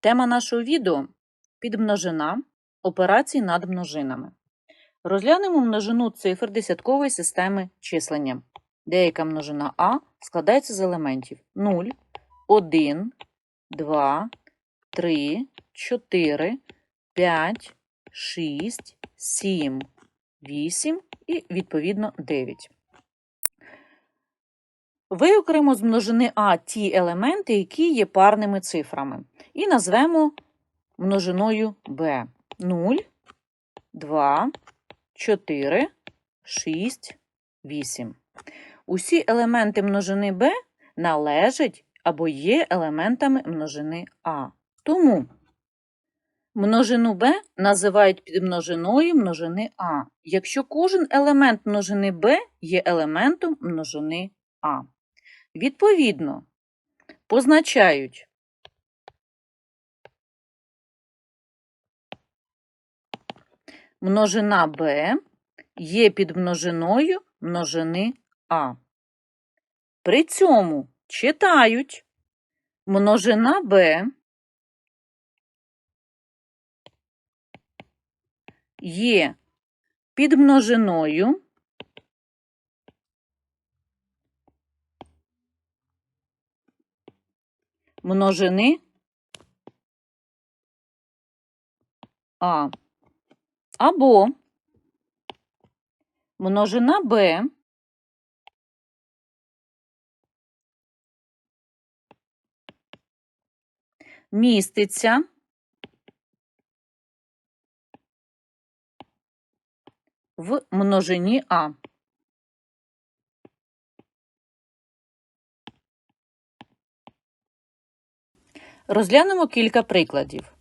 Тема нашого відео підмножина операцій над множинами. Розглянемо множину цифр десяткової системи числення. Деяка множина А складається з елементів 0, 1, 2, 3, 4, 5, 6, 7, 8 і, відповідно, 9. Виокремо з множини А ті елементи, які є парними цифрами, і назвемо множиною b 0, 2, 4, 6, 8. Усі елементи множини b належать або є елементами множини А. Тому множину b називають підмножиною множини А, якщо кожен елемент множини b є елементом множини А. Відповідно, позначають множина b є підмножиною множини А. При цьому читають множина b є підмножиною множини А. Або множина Б міститься в множині А. Розглянемо кілька прикладів.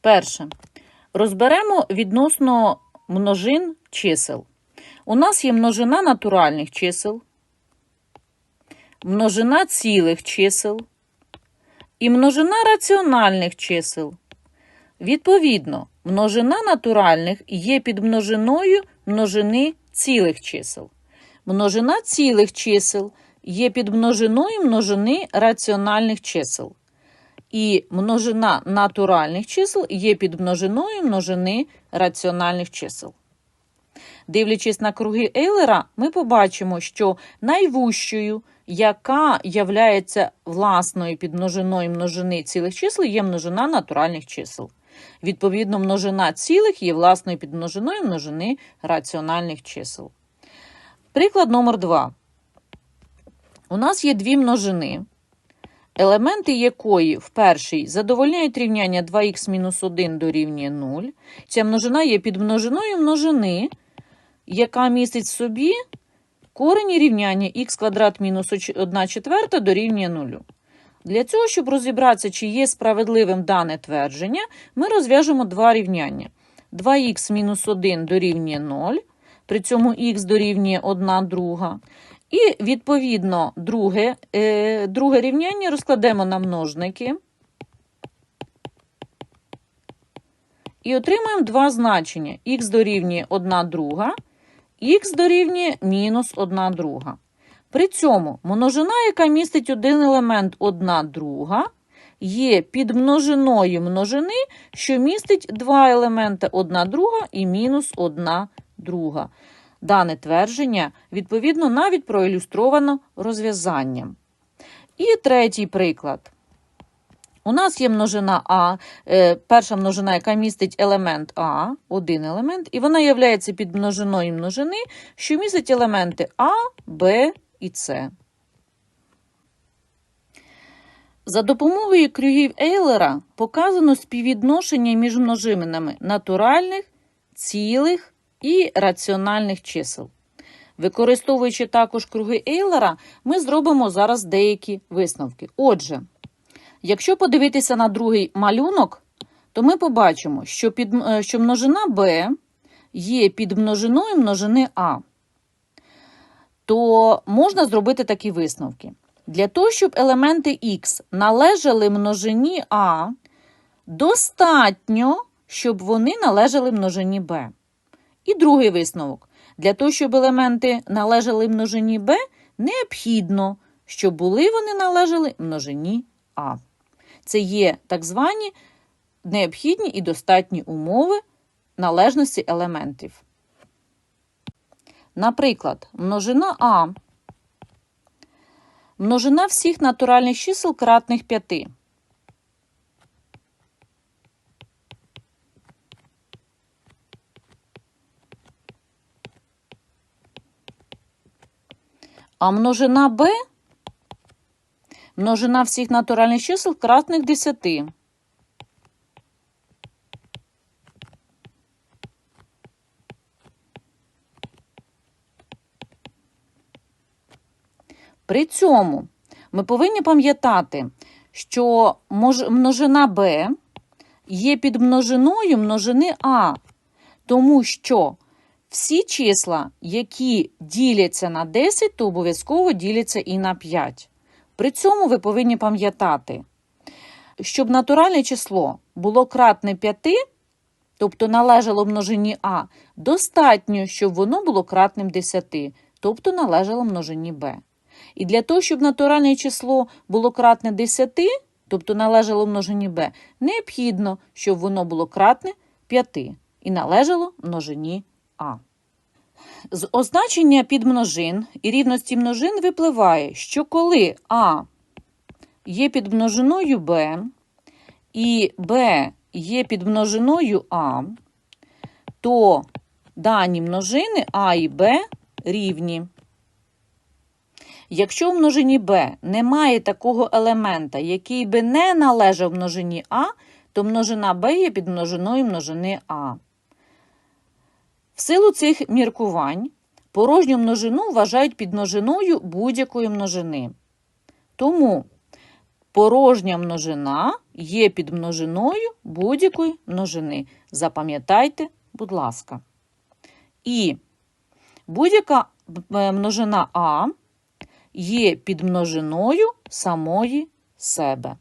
Перше. Розберемо відносно множин чисел. У нас є множина натуральних чисел, множина цілих чисел і множина раціональних чисел. Відповідно, множина натуральних є підмножиною множини цілих чисел. Множина цілих чисел є підмножиною множини раціональних чисел. І множина натуральних чисел є підмножиною множини раціональних чисел. Дивлячись на круги Ейлера, ми побачимо, що найвущою, яка являється власною підмножиною множини цілих чисел, є множина натуральних чисел. Відповідно, множина цілих є власною підмножиною множини раціональних чисел. Приклад номер 2. У нас є дві множини, елементи якої в першій задовольняють рівняння 2х-1 дорівнює 0. Ця множина є підмножиною множини, яка містить в собі корені рівняння х квадрат мінус 1 четверта дорівнює 0. Для цього, щоб розібратися, чи є справедливим дане твердження, ми розв'яжемо два рівняння. 2х мінус 1 дорівнює 0, при цьому х дорівнює 1 друга. І, відповідно, друге, е, друге рівняння розкладемо на множники. І отримаємо два значення. х дорівнює 1 друга, х дорівнює мінус 1 друга. При цьому множина, яка містить один елемент 1 друга, є підмножиною множини, що містить два елементи 1 друга і мінус 1 друга. Дане твердження, відповідно, навіть проілюстровано розв'язанням. І третій приклад. У нас є множина А, е, перша множина, яка містить елемент А, один елемент, і вона є підмножиною множини, що містить елементи А, Б і С. За допомогою кругів Ейлера показано співвідношення між множинами натуральних, цілих і раціональних чисел. Використовуючи також круги Ейлера, ми зробимо зараз деякі висновки. Отже, якщо подивитися на другий малюнок, то ми побачимо, що, під, що множина b є підмножиною множини А. То можна зробити такі висновки. Для того, щоб елементи Х належали множині А, достатньо, щоб вони належали множині Б. І другий висновок. Для того, щоб елементи належали множині b, необхідно, щоб були вони належали множині А. Це є так звані необхідні і достатні умови належності елементів. Наприклад, множина А. Множина всіх натуральних чисел кратних 5. А множина b множина всіх натуральних чисел кратних 10. При цьому ми повинні пам'ятати, що множина b є підмножиною множини А, тому що всі числа, які діляться на 10, то обов'язково діляться і на 5. При цьому ви повинні пам'ятати, щоб натуральне число було кратне 5, тобто належало множині А, достатньо, щоб воно було кратним 10, тобто належало множині Б. І для того, щоб натуральне число було кратне 10, тобто належало множині b, необхідно, щоб воно було кратне 5 і належало множині а. З означення підмножин і рівності множин випливає, що коли а є підмножиною b і b є підмножиною а, то дані множини а і b рівні. Якщо в множині b немає такого елемента, який би не належав множині А, то множина b є підмножиною множини А. В силу цих міркувань порожню множину вважають підмножиною будь-якої множини. Тому порожня множина є підмножиною будь-якої множини. Запам'ятайте, будь ласка. І будь-яка е, множина А є підмножиною самої себе.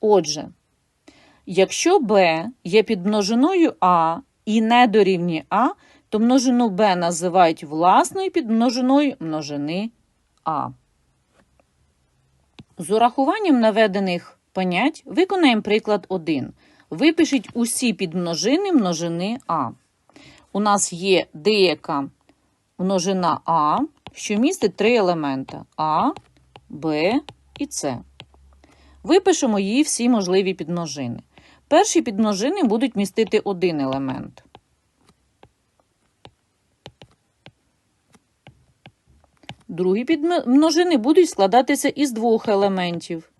Отже, якщо b є підмножиною А і не дорівнює А, то множину b називають власною підмножиною множини А. З урахуванням наведених понять виконаємо приклад 1. Випишіть усі підмножини множини А. У нас є деяка множина А, що містить три елемента А, Б і С. Випишемо її всі можливі підмножини. Перші підмножини будуть містити один елемент. Другі підмножини будуть складатися із двох елементів.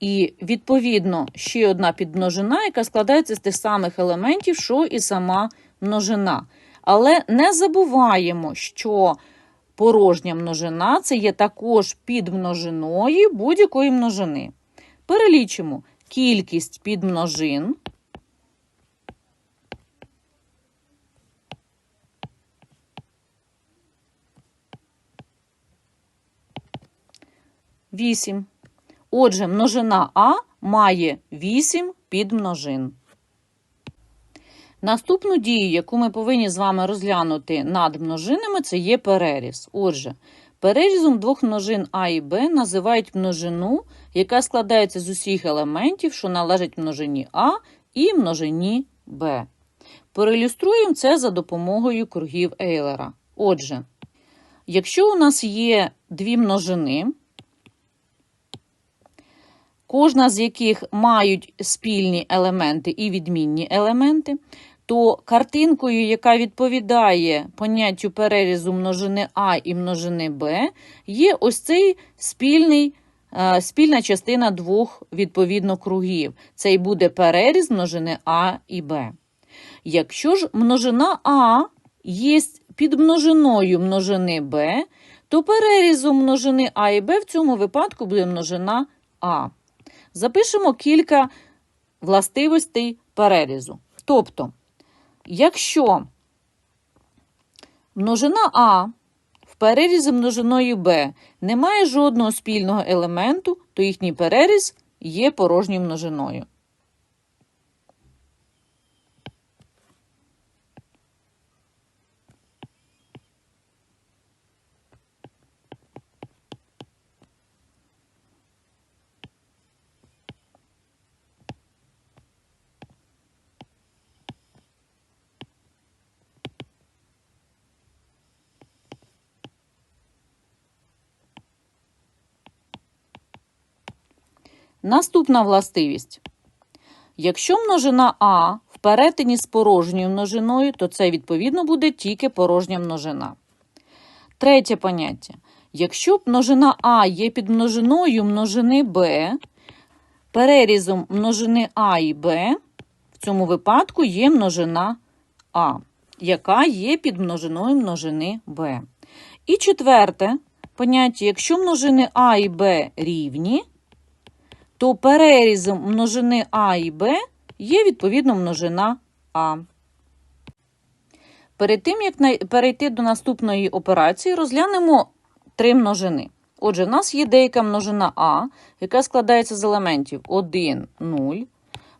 І, відповідно, ще одна підмножина, яка складається з тих самих елементів, що і сама множина. Але не забуваємо, що порожня множина це є також підмножиною будь-якої множини. Перелічимо кількість підмножин. Вісім. Отже, множина А має 8 підмножин. Наступну дію, яку ми повинні з вами розглянути над множинами, це є переріз. Отже, перерізом двох множин А і Б називають множину, яка складається з усіх елементів, що належать множині А і множині Б. Проілюструємо це за допомогою кругів Ейлера. Отже, якщо у нас є дві множини, кожна з яких мають спільні елементи і відмінні елементи, то картинкою, яка відповідає поняттю перерізу множини А і множини Б, є ось цей спільний, е, спільна частина двох відповідно кругів. Це і буде переріз множини А і Б. Якщо ж множина А є підмножиною множини Б, то перерізом множини А і Б в цьому випадку буде множина А. Запишемо кілька властивостей перерізу. Тобто, якщо множина А в перерізі множиною Б не має жодного спільного елементу, то їхній переріз є порожньою множиною. Наступна властивість. Якщо множина А в перетині з порожньою множиною, то це відповідно буде тільки порожня множина. Третє поняття. Якщо множина А є під множиною множини Б, перерізом множини А і Б, в цьому випадку є множина А, яка є під множиною множини Б. І четверте поняття, якщо множини А і Б рівні, то перерізом множини А і Б є відповідно множина А. Перед тим, як перейти до наступної операції, розглянемо три множини. Отже, в нас є деяка множина А, яка складається з елементів 1, 0,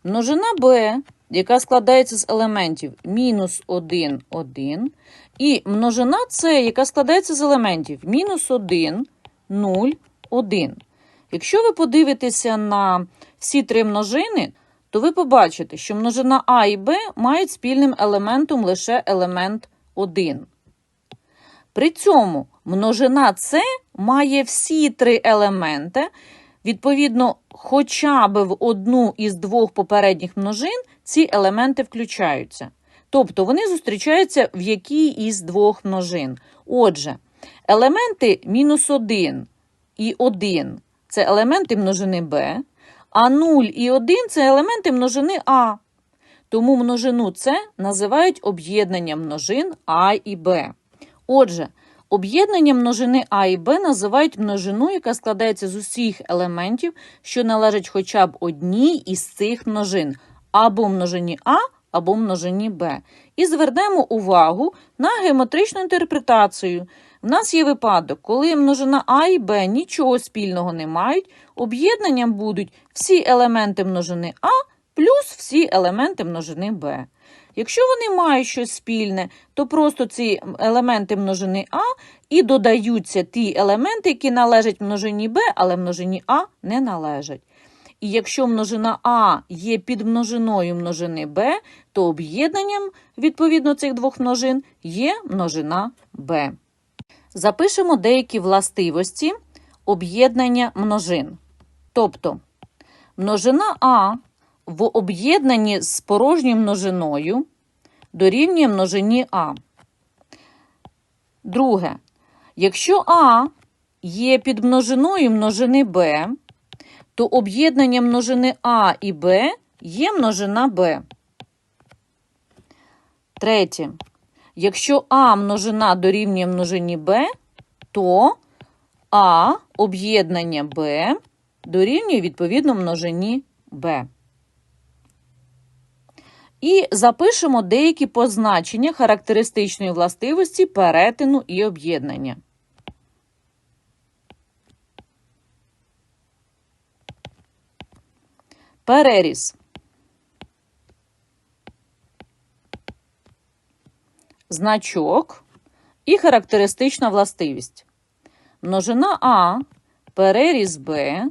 множина Б, яка складається з елементів мінус 1, 1, і множина С, яка складається з елементів мінус 1, 0, 1. Якщо ви подивитеся на всі три множини, то ви побачите, що множина А і Б мають спільним елементом лише елемент 1. При цьому множина С має всі три елементи, відповідно, хоча б в одну із двох попередніх множин ці елементи включаються. Тобто вони зустрічаються в якій із двох множин. Отже, елементи мінус 1 і 1 це елементи множини b, а 0 і 1 це елементи множини А. Тому множину С називають об'єднанням множин А і Б. Отже, об'єднання множини А і Б називають множину, яка складається з усіх елементів, що належать хоча б одній із цих множин, або множині А, або множині Б. І звернемо увагу на геометричну інтерпретацію. В нас є випадок, коли множина А і Б нічого спільного не мають, об'єднанням будуть всі елементи множини А плюс всі елементи множини Б. Якщо вони мають щось спільне, то просто ці елементи множини А і додаються ті елементи, які належать множині Б, але множині А не належать. І якщо множина А є під множиною множини Б, то об'єднанням відповідно цих двох множин є множина Б. Запишемо деякі властивості об'єднання множин. Тобто множина А в об'єднанні з порожньою множиною дорівнює множині А. Друге. Якщо А є під множиною множини Б, то об'єднання множини А і Б є множина Б. Третє. Якщо А множина дорівнює множині Б, то А об'єднання Б дорівнює відповідно множині Б. І запишемо деякі позначення характеристичної властивості перетину і об'єднання. Переріз. Значок і характеристична властивість. Множина А, переріз Б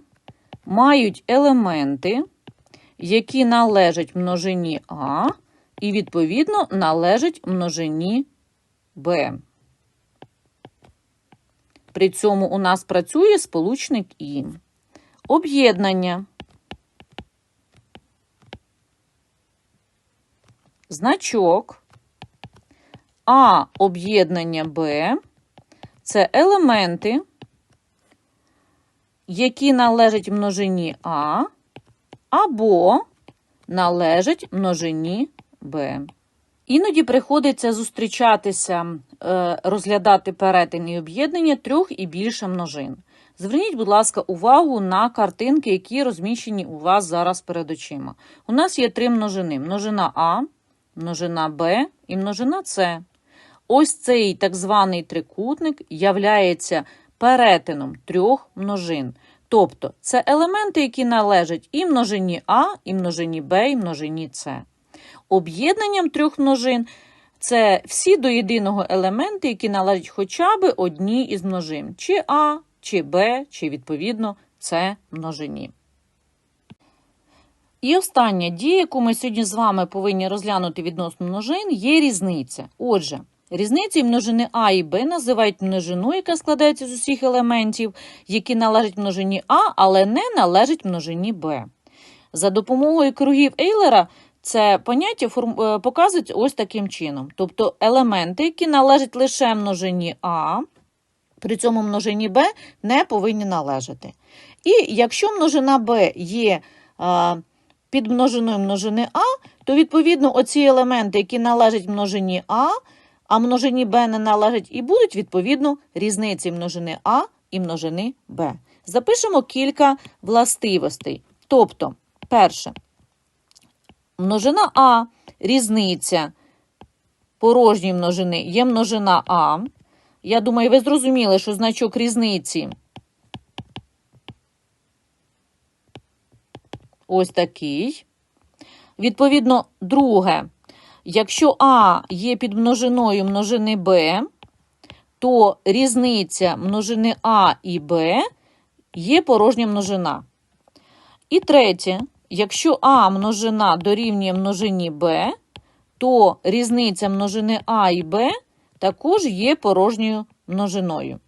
мають елементи, які належать множині А і, відповідно, належать множині Б. При цьому у нас працює сполучник І. Об'єднання. Значок. А об'єднання Б це елементи, які належать множині А або належать множині Б. Іноді приходиться зустрічатися, е, розглядати перетин і об'єднання трьох і більше множин. Зверніть, будь ласка, увагу на картинки, які розміщені у вас зараз перед очима. У нас є три множини: множина А, множина Б і множина С. ось цей так званий трикутник являється перетином трьох множин. Тобто це елементи, які належать і множині А, і множині Б, і множині С. Об'єднанням трьох множин це всі до єдиного елементи, які належать хоча б одній із множин, чи А, чи Б, чи відповідно С множині. І остання дія, яку ми сьогодні з вами повинні розглянути відносно множин, є різниця. Отже, різницею множини А і Б називають множину, яка складається з усіх елементів, які належать множині А, але не належать множині Б. За допомогою кругів Ейлера це поняття форм... е, показують ось таким чином. Тобто елементи, які належать лише множині А, при цьому множині Б не повинні належати. І якщо множина Б є а, під множиною множини А, то відповідно оці елементи, які належать множині А, а множині Б не належать, і будуть відповідно різниці множини А і множини Б. Запишемо кілька властивостей. Тобто, перше, множина А різниця порожньої множини є множина А. Я думаю, ви зрозуміли, що значок різниці ось такий. Відповідно, друге, якщо А є під множиною множини Б, то різниця множини А і Б є порожня множина. І третє, якщо А множина дорівнює множині Б, то різниця множини А і Б також є порожньою множиною.